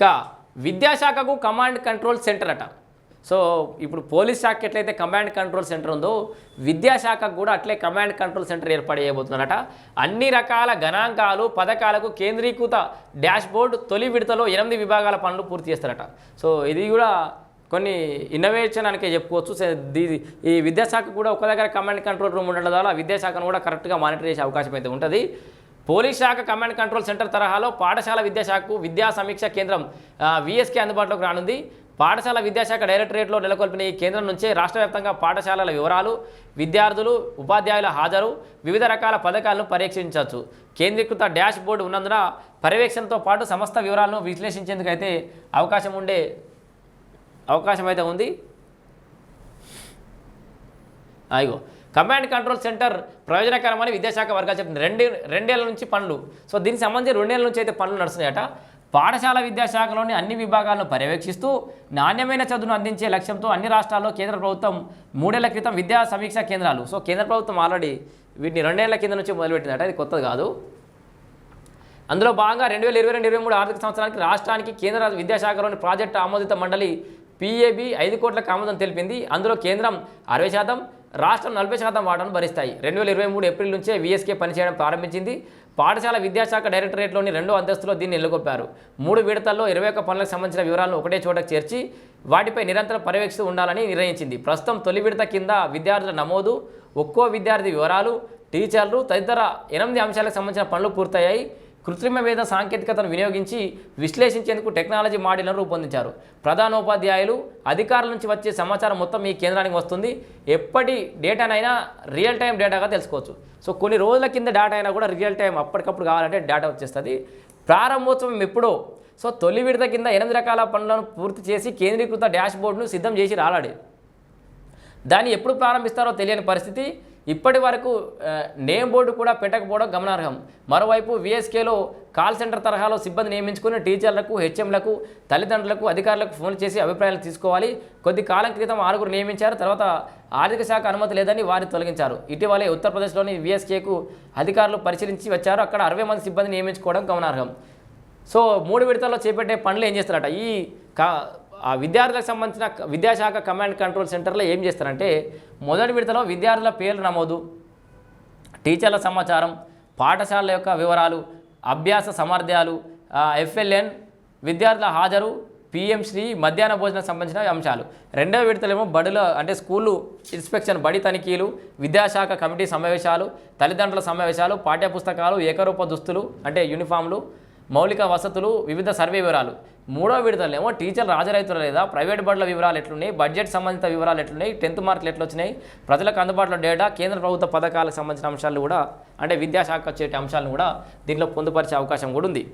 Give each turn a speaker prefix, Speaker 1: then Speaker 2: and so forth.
Speaker 1: ఇక విద్యాశాఖకు command control center అట. సో ఇప్పుడు పోలీస్ శాఖ ఎట్లయితే కమాండ్ కంట్రోల్ సెంటర్ ఉందో విద్యాశాఖకు కూడా అట్లే కమాండ్ కంట్రోల్ సెంటర్ ఏర్పాటు చేయబోతున్నారట. అన్ని రకాల గణాంకాలు పథకాలకు కేంద్రీకృత డాష్బోర్డ్ తొలి విడతలో ఎనిమిది విభాగాల పనులు పూర్తి చేస్తారట. సో ఇది కూడా కొన్ని ఇన్నోవేషన్ అనికే చెప్పుకోవచ్చు. సో దీ- ఈ విద్యాశాఖ కూడా ఒక దగ్గర కమాండ్ కంట్రోల్ రూమ్ ఉండడం వల్ల విద్యాశాఖను కూడా కరెక్ట్గా మానిటర్ చేసే అవకాశం అయితే ఉంటుంది. పోలీస్ శాఖ కమాండ్ కంట్రోల్ సెంటర్ తరహాలో పాఠశాల విద్యాశాఖకు విద్యా సమీక్ష కేంద్రం విఎస్కే అందుబాటులోకి రానుంది. పాఠశాల విద్యాశాఖ డైరెక్టరేట్లో నెలకొల్పిన ఈ కేంద్రం నుంచే రాష్ట్రవ్యాప్తంగా పాఠశాలల వివరాలు విద్యార్థులు ఉపాధ్యాయుల హాజరు వివిధ రకాల పథకాలను పరీక్షించవచ్చు. కేంద్రీకృత డాష్ బోర్డు ఉన్నందున పర్యవేక్షణతో పాటు సమస్త వివరాలను విశ్లేషించేందుకు అయితే అవకాశం ఉండే అవకాశం అయితే ఉంది. అయ్యో కమాండ్ కంట్రోల్ సెంటర్ ప్రయోజనకరమని విద్యాశాఖ వర్గాలు చెప్పింది రెండు రెండేళ్ళ నుంచి పనులు. సో దీనికి సంబంధించి రెండేళ్ళ నుంచి అయితే పనులు నడుస్తున్నాయట. పాఠశాల విద్యాశాఖలోని అన్ని విభాగాలను పర్యవేక్షిస్తూ నాణ్యమైన చదువును అందించే లక్ష్యంతో అన్ని రాష్ట్రాల్లో కేంద్ర ప్రభుత్వం మూడేళ్ళ క్రితం విద్యా సమీక్షా కేంద్రాలు. సో కేంద్ర ప్రభుత్వం ఆల్రెడీ వీటిని రెండేళ్ళ కింద నుంచి మొదలుపెట్టిందట. ఇది కొత్తది కాదు. అందులో భాగంగా రెండు వేల ఇరవై రెండు ఇరవై మూడు ఆర్థిక సంవత్సరానికి రాష్ట్రానికి కేంద్ర విద్యాశాఖలోని ప్రాజెక్టు ఆమోదిత మండలి పీఏబీ ఐదు కోట్లకు ఆమోదం తెలిపింది. అందులో కేంద్రం అరవై శాతం రాష్ట్రం నలభై శాతం వాటాను భరిస్తాయి. రెండు వేల ఇరవై మూడు ఏప్రిల్ నుంచే వీఎస్కే పనిచేయడం ప్రారంభించింది. పాఠశాల విద్యాశాఖ డైరెక్టరేట్లోని రెండో అంతస్తులో దీన్ని నెలకొల్పారు. మూడు విడతల్లో ఇరవై ఒక్క పనులకు సంబంధించిన వివరాలను ఒకటే చోట చేర్చి వాటిపై నిరంతరం పర్యవేక్షిస్తూ ఉండాలని నిర్ణయించింది. ప్రస్తుతం తొలి విడత కింద విద్యార్థుల నమోదు ఒక్కో విద్యార్థి వివరాలు టీచర్లు తదితర ఎనిమిది అంశాలకు సంబంధించిన పనులు పూర్తయ్యాయి. కృత్రిమ వేద సాంకేతికతను వినియోగించి విశ్లేషించేందుకు టెక్నాలజీ మాడ్యూల్ను రూపొందించారు. ప్రధానోపాధ్యాయులు అధికారుల నుంచి వచ్చే సమాచారం మొత్తం ఈ కేంద్రానికి వస్తుంది. ఎప్పటి డేటానైనా రియల్ టైం డేటాగా తెలుసుకోవచ్చు. సో కొన్ని రోజుల కింద డేటా అయినా కూడా రియల్ టైం అప్పటికప్పుడు కావాలంటే డేటా వచ్చేస్తుంది. ప్రారంభోత్సవం ఎప్పుడో? సో తొలి విడత కింద ఎనిమిది రకాల పనులను పూర్తి చేసి కేంద్రీకృత డాష్ బోర్డును సిద్ధం చేసి రాలాడి. దాన్ని ఎప్పుడు ప్రారంభిస్తారో తెలియని పరిస్థితి. ఇప్పటి వరకు నేమ్ బోర్డు కూడా పెట్టకపోవడం గమనార్హం. మరోవైపు విఎస్కేలో కాల్ సెంటర్ తరహాలో సిబ్బంది నియమించుకుని టీచర్లకు హెచ్ఎంలకు తల్లిదండ్రులకు అధికారులకు ఫోన్ చేసి అభిప్రాయాలు తీసుకోవాలి. కొద్ది కాలం క్రితం ఆరుగురు నియమించారు. తర్వాత ఆర్థిక శాఖ అనుమతి లేదని వారిని తొలగించారు. ఇటీవలే ఉత్తరప్రదేశ్లోని విఎస్కేకు అధికారులు పరిశీలించి వచ్చారు. అక్కడ అరవై మంది సిబ్బంది నియమించుకోవడం గమనార్హం. సో మూడు విడతల్లో చేపట్టే పనులు ఏం చేస్తారట? ఈ కా ఆ విద్యార్థులకు సంబంధించిన విద్యాశాఖ కమాండ్ కంట్రోల్ సెంటర్లో ఏం చేస్తారంటే మొదటి విడతలో విద్యార్థుల పేర్లు నమోదు టీచర్ల సమాచారం పాఠశాలల యొక్క వివరాలు అభ్యాస సామర్థ్యాలు ఎఫ్ఎల్ఎన్ విద్యార్థుల హాజరు పిఎంశ్రీ మధ్యాహ్న భోజనం సంబంధించిన అంశాలు. రెండవ విడతలేమో బడుల అంటే స్కూళ్ళు ఇన్స్పెక్షన్ బడి తనిఖీలు విద్యాశాఖ కమిటీ సమావేశాలు తల్లిదండ్రుల సమావేశాలు పాఠ్యపుస్తకాలు ఏకరూప దుస్తులు అంటే యూనిఫామ్లు మౌలిక వసతులు వివిధ సర్వే వివరాలు. మూడో విడతలేమో టీచర్లు రాజరైతుల లేదా ప్రైవేట్ బడుల వివరాలు ఎట్లున్నాయి బడ్జెట్ సంబంధిత వివరాలు ఎట్లున్నాయి టెన్త్ మార్కులు ఎట్లా వచ్చినాయి ప్రజలకు అందుబాటులో డేటా కేంద్ర ప్రభుత్వ పథకాలకు సంబంధించిన అంశాలు కూడా అంటే విద్యాశాఖ వచ్చే అంశాలను కూడా దీంట్లో పొందుపరిచే అవకాశం కూడా ఉంది.